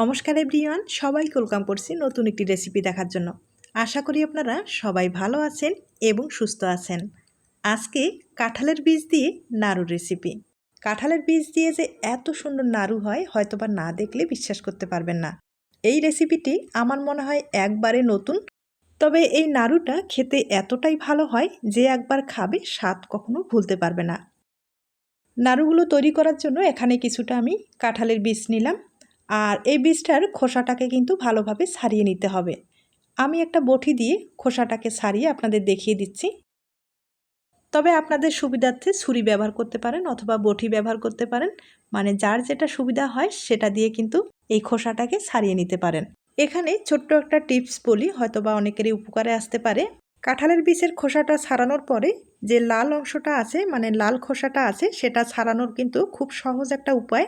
নমস্কার এভরিওয়ান সবাই ওয়েলকাম করছি নতুন একটি রেসিপি দেখার জন্য। আশা করি আপনারা সবাই ভালো আছেন এবং সুস্থ আছেন। আজকে কাঁঠালের বীজ দিয়ে নাড়ুর রেসিপি। কাঁঠালের বীজ দিয়ে যে এত সুন্দর নাড়ু হয়, হয়তোবা না দেখলে বিশ্বাস করতে পারবেন না। এই রেসিপিটি আমার মনে হয় একবারে নতুন। তবে এই নাড়ুটা খেতে এতটাই ভালো হয় যে একবার খাবে স্বাদ কখনো ভুলতে পারবে না। নাড়ুগুলো তৈরি করার জন্য এখানে কিছুটা আমি কাঁঠালের বীজ নিলাম। আর এই বীজটার খোসাটাকে কিন্তু ভালোভাবে ছাড়িয়ে নিতে হবে। আমি একটা বটি দিয়ে খোসাটাকে ছাড়িয়ে আপনাদের দেখিয়ে দিচ্ছি। তবে আপনাদের সুবিধার্থে ছুরি ব্যবহার করতে পারেন অথবা বটি ব্যবহার করতে পারেন। মানে যার যেটা সুবিধা হয় সেটা দিয়ে কিন্তু এই খোসাটাকে ছাড়িয়ে নিতে পারেন। এখানে ছোট্ট একটা টিপস বলি, হয়তোবা অনেকেরই উপকারে আসতে পারে। কাঁঠালের বীজের খোসাটা ছাড়ানোর পরে যে লাল অংশটা আছে মানে লাল খোসাটা আছে, সেটা ছাড়ানোর কিন্তু খুব সহজ একটা উপায়।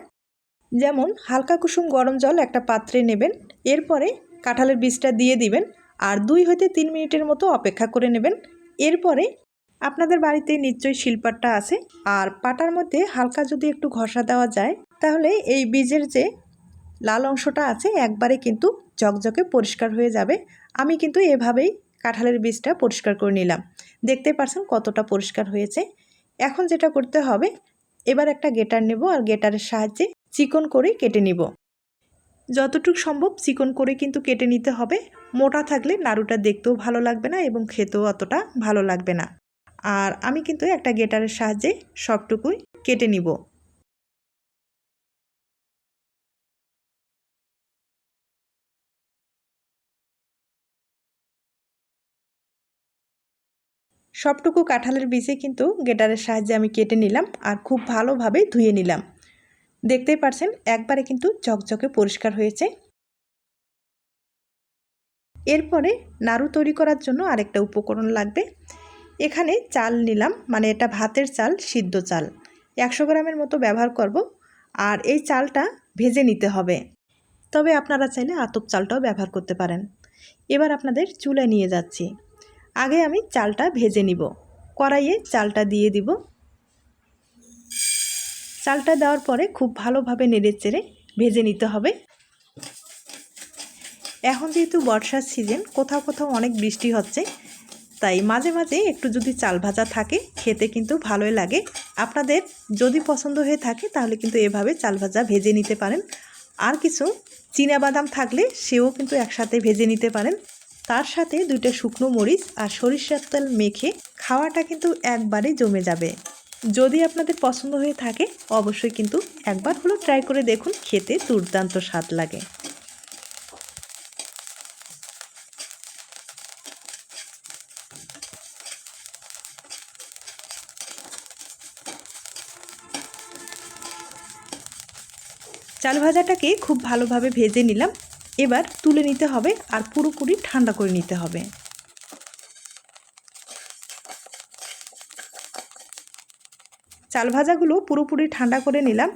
যেমন হালকা কুসুম গরম জল একটা পাত্রে নেবেন, এরপরে কাঁঠালের বীজটা দিয়ে দিবেন আর দুই হইতে তিন মিনিটের মতো অপেক্ষা করে নেবেন। এরপরে আপনাদের বাড়িতে নিশ্চয়ই শিলপাটটা আছে আর পাটার মধ্যে হালকা যদি একটু ঘষা দেওয়া যায়, তাহলে এই বীজের যে লাল অংশটা আছে একবারে কিন্তু ঝকঝকে পরিষ্কার হয়ে যাবে। আমি কিন্তু এভাবেই কাঁঠালের বীজটা পরিষ্কার করে নিলাম। দেখতে পারছেন কতটা পরিষ্কার হয়েছে। এখন যেটা করতে হবে, এবার একটা গেটার নেব আর গেটারের সাহায্যে চিকন করে কেটে নিব। যতটুকু সম্ভব চিকন করে কিন্তু কেটে নিতে হবে। মোটা থাকলে নাড়ুটা দেখতেও ভালো লাগবে না এবং খেতেও অতটা ভালো লাগবে না। আর আমি কিন্তু একটা গেটারের সাহায্যে সবটুকুই কেটে নিব। সবটুকু কাঁঠালের বীজে কিন্তু গেটারের সাহায্যে আমি কেটে নিলাম আর খুব ভালোভাবে ধুয়ে নিলাম। দেখতেই পারছেন, একবারে কিন্তু চকচকে পরিষ্কার হয়েছে। এরপরে নাড়ু তৈরি করার জন্য আরেকটা উপকরণ লাগবে। এখানে চাল নিলাম মানে এটা ভাতের চাল, সিদ্ধ চাল। একশো গ্রামের মতো ব্যবহার করব, আর এই চালটা ভেজে নিতে হবে। তবে আপনারা চাইলে আতপ চালটাও ব্যবহার করতে পারেন। এবার আপনাদের চুলায় নিয়ে যাচ্ছি। আগে আমি চালটা ভেজে নিব। কড়াইয়ে চালটা দিয়ে দিব। চালটা দেওয়ার পরে খুব ভালোভাবে নেড়ে চেড়ে ভেজে নিতে হবে। এখন যেহেতু বর্ষার সিজন, কোথাও কোথাও অনেক বৃষ্টি হচ্ছে, তাই মাঝে মাঝে একটু যদি চাল ভাজা থাকে, খেতে কিন্তু ভালোই লাগে। আপনাদের যদি পছন্দ হয়ে থাকে, তাহলে কিন্তু এভাবে চাল ভাজা ভেজে নিতে পারেন। আর কিছু বাদাম থাকলে সেও কিন্তু একসাথে ভেজে নিতে পারেন। তার সাথে দুইটা শুকনো মরিচ আর সরিষার তেল মেখে খাওয়াটা কিন্তু একবারে জমে যাবে। যদি আপনাদের পছন্দ হয়ে থাকে, অবশ্যই কিন্তু একবার হলো ট্রাই করে দেখুন, খেতে দুর্দান্ত স্বাদ লাগে। চাল ভাজাটাকে খুব ভালোভাবে ভেজে নিলাম। এবার তুলে নিতে হবে আর পুরোপুরি ঠান্ডা করে নিতে হবে। চাল ভাজাগুলো পুরোপুরি ঠান্ডা করে নিলাম।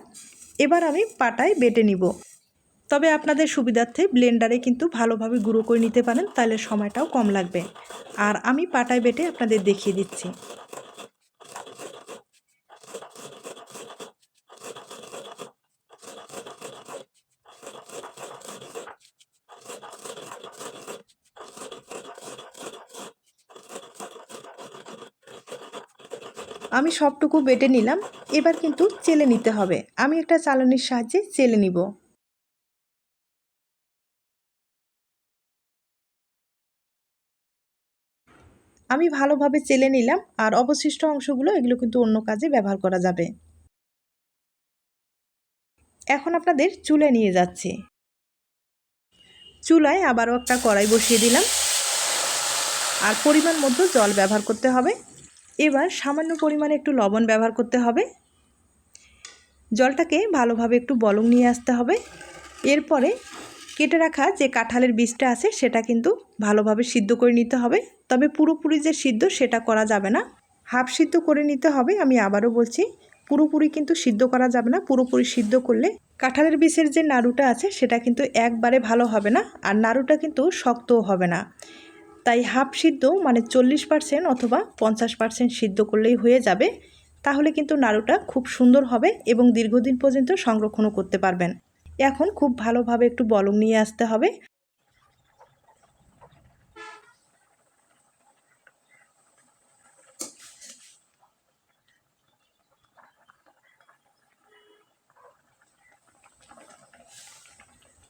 এবার আমি পাটায় বেটে নিব। তবে আপনাদের সুবিধার্থে ব্লেন্ডারে কিন্তু ভালোভাবে গুঁড়ো করে নিতে পারেন, তাহলে সময়টাও কম লাগবে। আর আমি পাটায় বেটে আপনাদের দেখিয়ে দিচ্ছি। আমি সবটুকু বেটে নিলাম, এবার কিন্তু চেলে নিতে হবে। আমি একটা চালনির সাহায্যে চেলে নিব। আমি ভালোভাবে চেলে নিলাম, আর অবশিষ্ট অংশগুলো এগুলো কিন্তু অন্য কাজে ব্যবহার করা যাবে। এখন আপনাদের চুলে নিয়ে যাচ্ছি। চুলায় আবারও একটা কড়াই বসিয়ে দিলাম। আর পরিমাণ মতো জল ব্যবহার করতে হবে। এবার সামান্য পরিমাণে একটু লবণ ব্যবহার করতে হবে। জলটাকে ভালোভাবে একটু বলং নিয়ে আসতে হবে। এরপরে কেটে রাখা যে কাঁঠালের বীজটা আছে, সেটা কিন্তু ভালোভাবে সিদ্ধ করে নিতে হবে। তবে পুরোপুরি যে সিদ্ধ, সেটা করা যাবে না। হাফ সিদ্ধ করে নিতে হবে, আমি আবারও বলছি, পুরোপুরি কিন্তু সিদ্ধ করা যাবে না। পুরোপুরি সিদ্ধ করলে কাঁঠালের বীজের যে নাড়ুটা আছে, সেটা কিন্তু একবারে ভালো হবে না। আর নাড়ুটা কিন্তু শক্তও হবে না। তাই হাফ সিদ্ধ মানে চল্লিশ পার্সেন্ট অথবা পঞ্চাশ পার্সেন্ট সিদ্ধ করলেই হয়ে যাবে। তাহলে কিন্তু নাড়ুটা খুব সুন্দর হবে এবং দীর্ঘদিন পর্যন্ত সংরক্ষণও করতে পারবেন। এখন খুব ভালোভাবে একটু বলং নিয়ে আসতে হবে।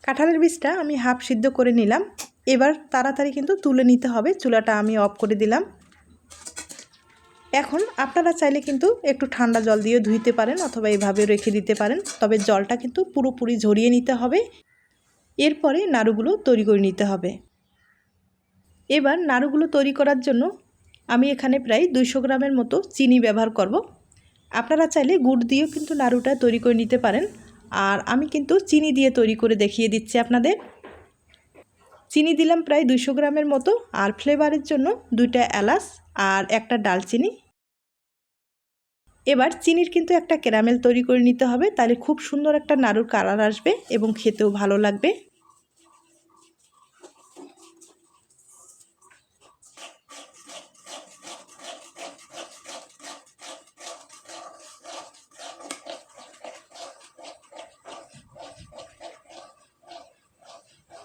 কাঁঠালের বীজটা আমি হাফ সিদ্ধ করে নিলাম। এবার তাড়াতাড়ি কিন্তু তুলে নিতে হবে। চুলাটা আমি অফ করে দিলাম। এখন আপনারা চাইলে কিন্তু একটু ঠান্ডা জল দিয়ে ধুইতে পারেন অথবা এভাবে রেখে দিতে পারেন। তবে জলটা কিন্তু পুরোপুরি ঝরিয়ে নিতে হবে। এরপরে নাড়ুগুলো তৈরি করে নিতে হবে। এবার নাড়ুগুলো তৈরি করার জন্য আমি এখানে প্রায় দুইশো গ্রামের মতো চিনি ব্যবহার করব। আপনারা চাইলে গুড় দিয়েও কিন্তু নাড়ুটা তৈরি করে নিতে পারেন। আর আমি কিন্তু চিনি দিয়ে তৈরি করে দেখিয়ে দিচ্ছি আপনাদের। চিনি দিলাম প্রায় দুইশো গ্রামের মতো। আর ফ্লেভারের জন্য দুইটা এলাচ আর একটা ডালচিনি। এবার চিনির কিন্তু একটা ক্যারামেল তৈরি করে নিতে হবে। তাহলে খুব সুন্দর একটা নাড়ুর কালার আসবে এবং খেতেও ভালো লাগবে।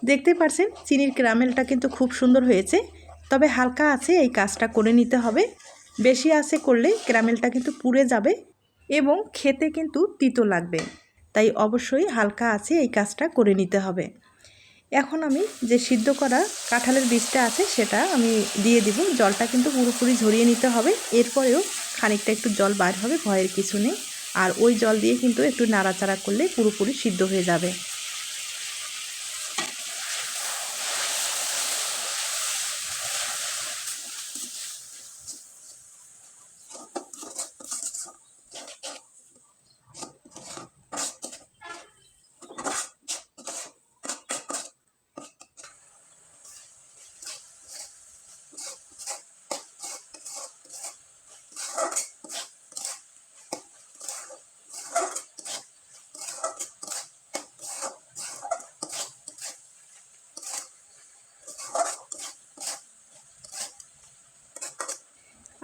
দেখতে পারছেন, চিনির ক্যারামেলটা কিন্তু খুব সুন্দর হয়েছে। তবে হালকা আছে, এই কাজটা করে নিতে হবে। বেশি আছে করলে ক্যারামেলটা কিন্তু পুড়ে যাবে এবং খেতে কিন্তু তিতো লাগবে। তাই অবশ্যই হালকা আছে, এই কাজটা করে নিতে হবে। এখন আমি যে সিদ্ধ করা কাঁঠালের বীজটা আছে, সেটা আমি দিয়ে দিব। জলটা কিন্তু পুরোপুরি ঝরিয়ে নিতে হবে। এরপরেও খানিকটা একটু জল বার হবে, ভয়ের কিছু নেই। আর ওই জল দিয়ে কিন্তু একটু নাড়াচাড়া করলে পুরোপুরি সিদ্ধ হয়ে যাবে।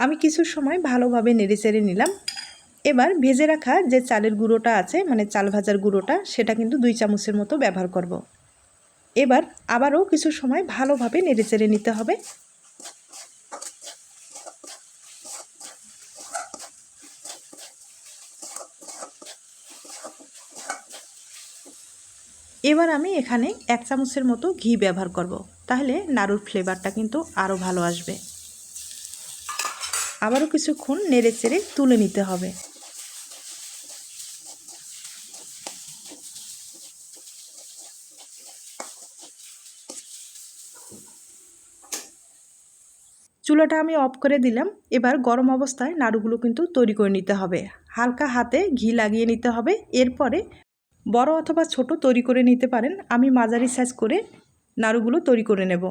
আমি কিছু সময় ভালোভাবে নেড়ে নিলাম এবার ভেজে রাখা যে চালের গুঁড়োটা আছে মানে চাল ভাজার গুঁড়োটা, সেটা কিন্তু দুই চামচের মতো ব্যবহার করব। এবার আবারও কিছু সময় ভালোভাবে নেড়ে নিতে হবে এবার আমি এখানে এক চামচের মতো ঘি ব্যবহার করব। তাহলে নাড়ুর ফ্লেভারটা কিন্তু আরও ভালো আসবে আবারও কিছুক্ষণ নেড়ে চেড়ে তুলে নিতে হবে। চুলাটা আমি অফ করে দিলাম। এবার গরম অবস্থায় নাড়ুগুলো কিন্তু তৈরি করে নিতে হবে। হালকা হাতে ঘি লাগিয়ে নিতে হবে। এরপরে বড় অথবা ছোট তৈরি করে নিতে পারেন। আমি মাঝারি সাইজ করে নাড়ুগুলো তৈরি করে নেব।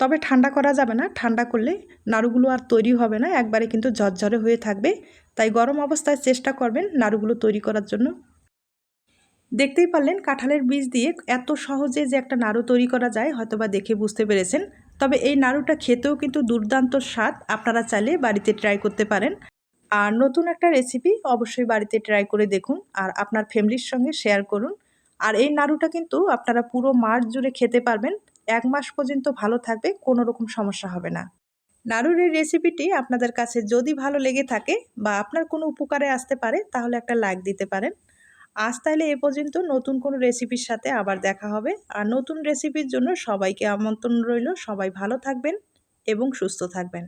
তবে ঠান্ডা করা যাবে না। ঠান্ডা করলে নাড়ুগুলো আর তৈরি হবে না। একবারে কিন্তু ঝরঝরে হয়ে থাকবে। তাই গরম অবস্থায় চেষ্টা করবেন নাড়ুগুলো তৈরি করার জন্য। দেখতেই পারলেন কাঁঠালের বীজ দিয়ে এত সহজে যে একটা নাড়ু তৈরি করা যায়, হয়তোবা দেখে বুঝতে পেরেছেন। তবে এই নাড়ুটা খেতেও কিন্তু দুর্দান্ত স্বাদ। আপনারা চাইলে বাড়িতে ট্রাই করতে পারেন। আর নতুন একটা রেসিপি অবশ্যই বাড়িতে ট্রাই করে দেখুন আর আপনার ফ্যামিলির সঙ্গে শেয়ার করুন। আর এই নাড়ুটা কিন্তু আপনারা পুরো মাস জুড়ে খেতে পারবেন। এক মাস পর্যন্ত ভালো থাকবে, কোনো রকম সমস্যা হবে না। নাড়ুর এই রেসিপিটি আপনাদের কাছে যদি ভালো লেগে থাকে বা আপনার কোনো উপকারে আসতে পারে, তাহলে একটা লাইক দিতে পারেন। আজ তাহলে এ পর্যন্ত। নতুন কোনো রেসিপির সাথে আবার দেখা হবে। আর নতুন রেসিপির জন্য সবাইকে আমন্ত্রণ রইল। সবাই ভালো থাকবেন এবং সুস্থ থাকবেন।